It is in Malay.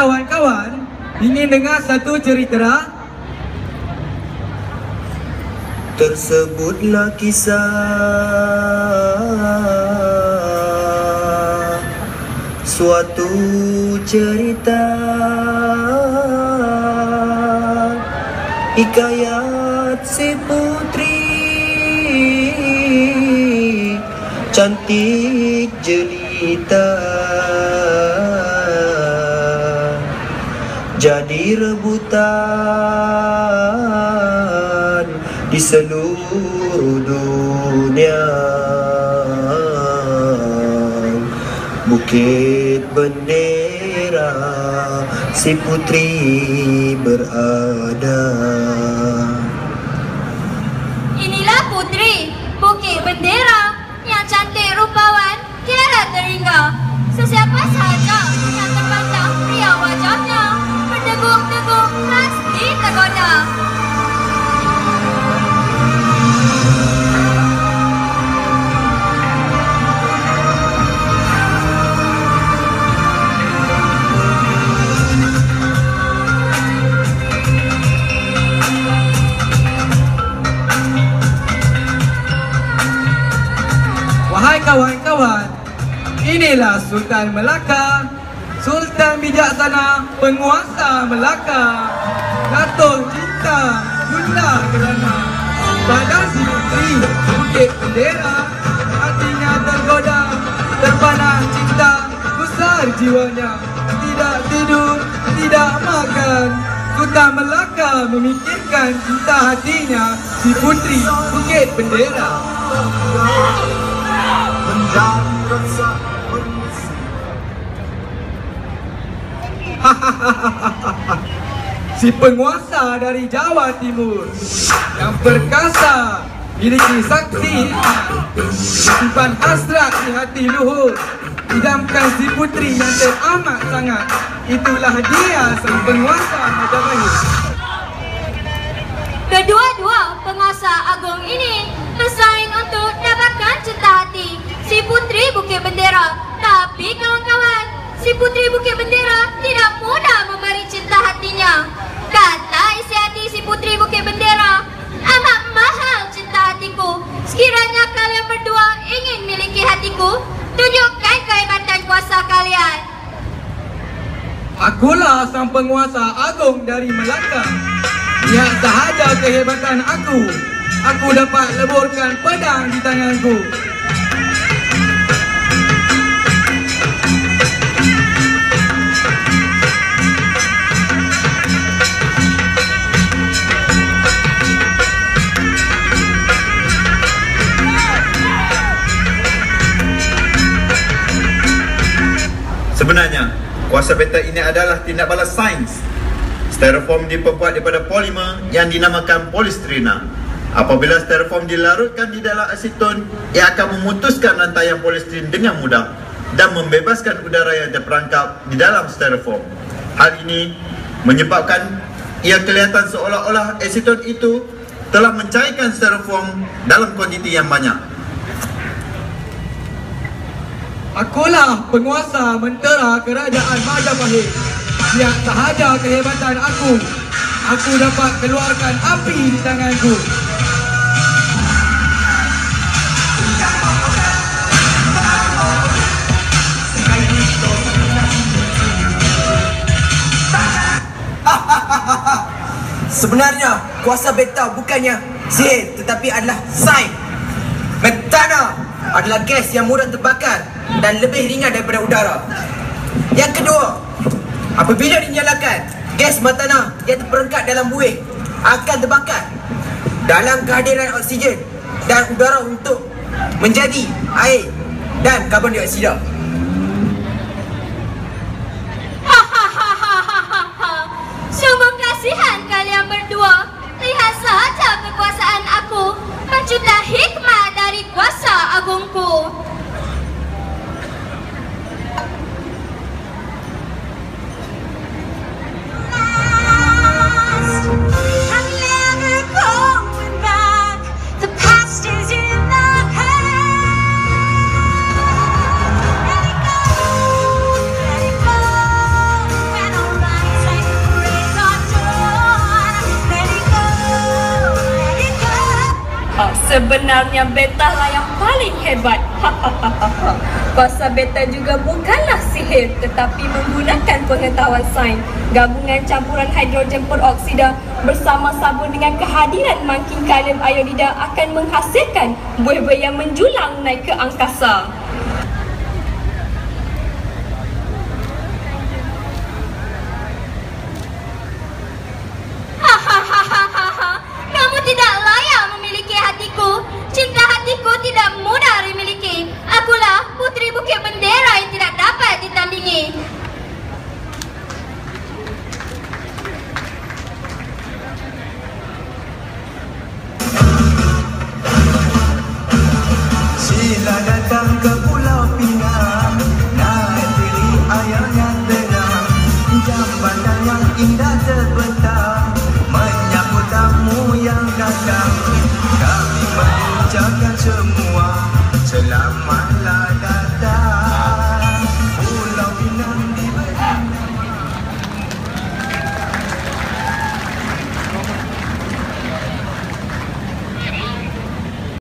kawan-kawan ingin dengar satu cerita? Tersebutlah kisah. Suatu cerita. Hikayat si putri. Cantik jelita Jadi rebutan di seluruh dunia. Bukit bendera si putri berada Wahai kawan-kawan, inilah Sultan Melaka, Sultan bijaksana, penguasa Melaka. Datuk cinta, Yunda kerana pada si putri bukit bendera, hatinya tergoda, terpanah cinta, besar jiwanya, tidak tidur, tidak makan. Sultan Melaka memikirkan cinta hatinya si putri bukit bendera. si penguasa dari Jawa Timur yang perkasa miliki sakti simpan hasrat di hati luhur idamkan si putri yang teramat sangat itulah dia sang penguasa Majapahit. Kedua-dua penguasa agung ini Bukit Bendera. Tapi kawan-kawan, si putri Bukit Bendera tidak mudah memberi cinta hatinya. Kata isi hati si putri Bukit Bendera, amat mahal cinta hatiku. Sekiranya kalian berdua ingin miliki hatiku, tunjukkan kehebatan kuasa kalian. Akulah sang penguasa agung dari Melaka. Lihat sahaja kehebatan aku. Aku dapat leburkan pedang di tanganku. Sebenarnya, kuasa beta ini adalah tindak balas sains. Styrofoam diperbuat daripada polimer yang dinamakan polistrina. Apabila styrofoam dilarutkan di dalam aseton, ia akan memutuskan rantaian polistrin dengan mudah dan membebaskan udara yang terperangkap di dalam styrofoam. Hal ini menyebabkan ia kelihatan seolah-olah aseton itu telah mencairkan styrofoam dalam kuantiti yang banyak. Akulah penguasa mentera kerajaan Majapahit. Lihat sahaja kehebatan aku. Aku dapat keluarkan api di tanganku. Sebenarnya kuasa beta bukannya sihir tetapi adalah sains. Metana adalah gas yang mudah terbakar dan lebih ringan daripada udara. Yang kedua, apabila dinyalakan, gas metana yang terperangkap dalam buih akan terbakar dalam kehadiran oksigen dan udara untuk menjadi air dan karbon dioksida. Sebenarnya beta lah yang paling hebat. Kuasa beta juga bukanlah sihir tetapi menggunakan pengetahuan sains. Gabungan campuran hidrogen peroksida bersama sabun dengan kehadiran makin kalium iodida akan menghasilkan buih-buih yang menjulang naik ke angkasa.